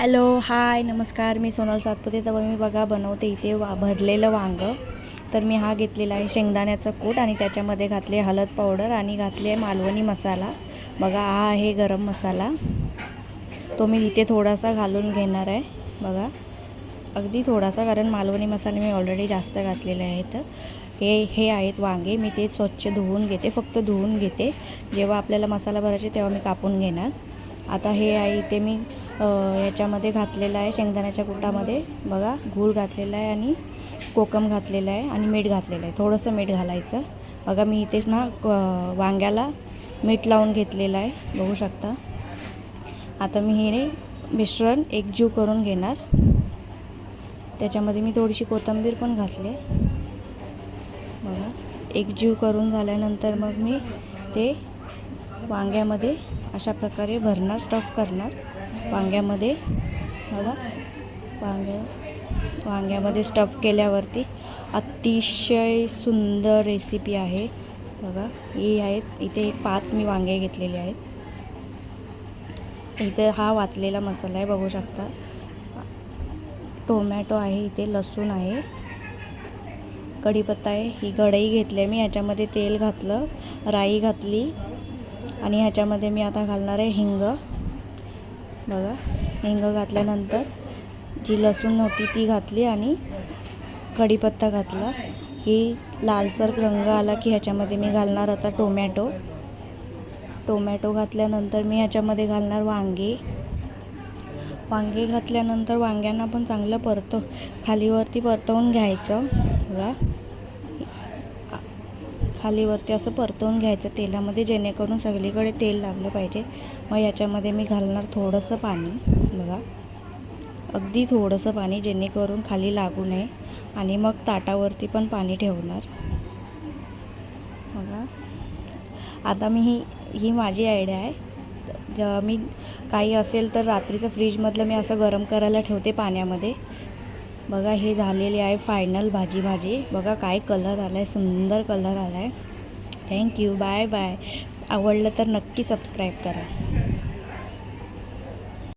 Hello hi नमस्कार. मी सोनल सातपुते. तर मी बघा बनवते इथे वा भरलेलं वांगं. तर मी हा घेतलेला आहे शेंगदाण्याचा कूट आणि त्याच्यामध्ये घातले हळद पावडर आणि घातले आहे मालवणी मसाला. बघा हा आहे गरम मसाला. तो मी इथे थोडासा घालून घेणार आहे. बघा अगदी थोडासा कारण मालवणी मसाले मी ऑलरेडी जास्त घातलेले आहेत. हे हे आहेत वांगे. मी ते स्वच्छ धुवून घेते फक्त धुवून घेते. जेव्हा आपल्याला मसाला भरायचे तेव्हा मी कापून घेणार. आता हे आहे इथे मी याच्यामध्ये घातलेलं आहे शेंगदाण्याच्या कुटामध्ये. बघा गूळ घातलेला आहे आणि कोकम घातलेलं आहे आणि मीठ घातलेलं आहे. थोडंसं मीठ घालायचं. बघा मी इथेच ना वांग्याला मीठ लावून घेतलेलं आहे. बघू शकता. आता मी हे मिश्रण एकजीव करून घेणार. त्याच्यामध्ये मी थोडीशी कोथिंबीर पण घातली. बघा एकजीव करून झाल्यानंतर मग मी ते वांग्यामध्ये अशा प्रकारे भरणार स्टफ करणार. वांग्यामध्ये. बघा. वांग्या वांग्यामध्ये स्टफ केल्यावरती अतिशय सुंदर रेसिपी आहे. बघा. ही आहेत. इथे पाच मी वांगे घेतलेले आहेत. इथे हा वाचलेला मसाला आहे. बघू शकता. टोमॅटो आहे. इथे लसूण आहे. कढीपत्ता आहे. ही कढई घेतली आहे मी. ह्याच्यामध्ये तेल घातलं. राई घातली. आणि ह्याच्यामध्ये मी आता घालणार आहे हिंग. बघा हिंग घातल्यानंतर जी लसूण होती ती घातली आणि कढीपत्ता घातला. ही लालसर रंग आला की ह्याच्यामध्ये मी घालणार आता टोमॅटो. टोमॅटो घातल्यानंतर मी ह्याच्यामध्ये घालणार वांगे. वांगे घातल्यानंतर वांग्यांना पण चांगलं परत खालीवरती परतवून घ्यायचं. बघा. खालीवरती असं परतवून घ्यायचं तेलामध्ये जेणेकरून सगळीकडे तेल लागलं पाहिजे. मग याच्यामध्ये मी घालणार थोडंसं पाणी बघा. अगदी थोडंसं पाणी जेणेकरून खाली लागू नये. आणि मग ताटावरती पण पाणी ठेवणार. बघा. आता मी ही ही माझी आयडिया आहे. जेव्हा मी काही असेल तर रात्रीचं फ्रीजमधलं मी असं गरम करायला ठेवते पाण्यामध्ये. बघा हे झालेली आहे फायनल भाजी भाजी. बघा काय कलर आला आहे सुंदर कलर आला आहे थँक्यू बाय बाय आवडलं तर नक्की सबस्क्राईब करा.